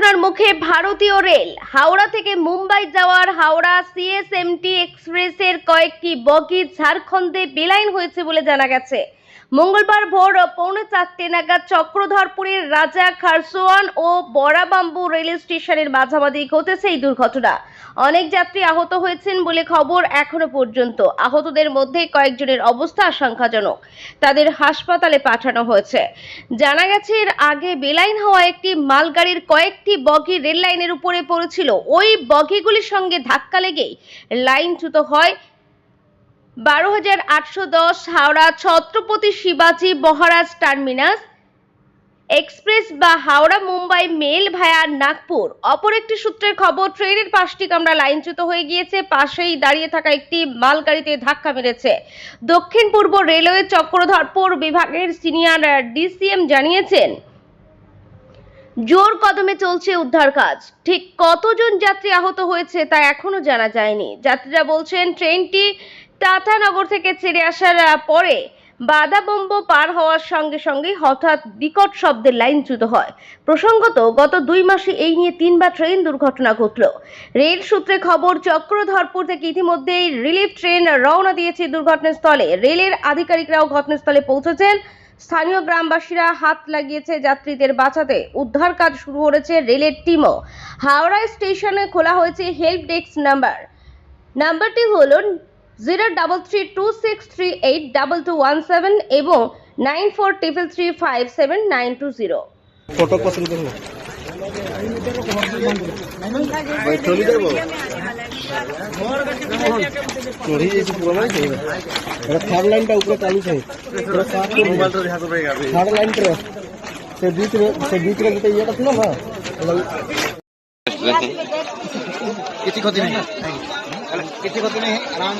দুর্ঘটনার মুখে ভারতীয় রেল। হাওড়া থেকে মুম্বাই যাওয়ার হাওড়া সিএসএমটি এক্সপ্রেসের কয়েকটি বগি ঝাড়খণ্ডে বেলাইন হয়েছে বলে জানা গেছে। মঙ্গলবার ভোর পৌনে চারটে নাগাদ চক্রধরপুরের রাজা খারসোয়ান ও বড়াবাম্বু রেল স্টেশনের মাঝামাঝি ঘটেছে এই দুর্ঘটনা। অনেক যাত্রী আহত হয়েছেন বলে খবর এখনও পর্যন্ত। আহতদের মধ্যে কয়েকজনের অবস্থা আশঙ্কাজনক। তাদের হাসপাতালে পাঠানো হয়েছে। জানা গেছে, এর আগে বেলাইন হওয়া একটি মালগাড়ির কয়েকটি বগি রেল লাইনের উপরে পড়েছিল। ওই বগিগুলির সঙ্গে ধাক্কা লেগেই লাইনচ্যুত হয় বারো হাজার আটশো দশ হাওড়া ছত্রপতি শিবাজি মহারাজ টার্মিনাস এক্সপ্রেস বা হাওড়া মুম্বাই মেল ভায়া নাগপুর। অপর একটি সূত্রের খবর, ট্রেনের পাশটি কামরা লাইনচ্যুত হয়ে গিয়েছে, পাশেই দাঁড়িয়ে থাকা একটি মালগাড়িতে ধাক্কা মেরেছে। দক্ষিণ পূর্ব রেলওয়ে চক্রধরপুর বিভাগের সিনিয়র ডিসিএম জানিয়েছেন জোর কদমে চলছে উদ্ধার কাজ। ঠিক কতজন যাত্রী আহত হয়েছে তা এখনও জানা যায়নি। যাত্রীরা বলছেন, ট্রেনটি টাটানগর থেকে ছেড়ে আসার পরে বাদাবম্ব পার হওয়ার সঙ্গে সঙ্গে হঠাৎ বিকট শব্দের লাইনচ্যুত হয়। প্রসঙ্গত, গত দুই মাসে এই নিয়ে তিনবার ট্রেন দুর্ঘটনা ঘটল। রেল সূত্রে খবর, চক্রধরপুর থেকে ইতিমধ্যেই রিলিফ ট্রেন রওনা দিয়েছে দুর্ঘটনাস্থলে। রেলের আধিকারিকরাও ঘটনাস্থলে পৌঁছেছেন। স্থানীয় গ্রামবাসীরা হাত লাগিয়েছে যাত্রীদের বাঁচাতে। উদ্ধার কাজ শুরু করেছে রেলের টিমও। হাওড়া স্টেশনে খোলা হয়েছে হেল্প ডেস্ক নাম্বার। নাম্বারটি হল zero double three two six three eight double two one seven এবং nine four triple three five seven nine two zero. চড়ি দেব চড়ি যেছি পুরোনো চাইবে এটা থার্ড লাইনটা উপরে চালু চাই থার্ড লাইনটা সে ভিতরে সে ভিতরে যেটা ইয়েটা ছিল না কিছু ক্ষতি নেই কিছু ক্ষতি নেই আরাম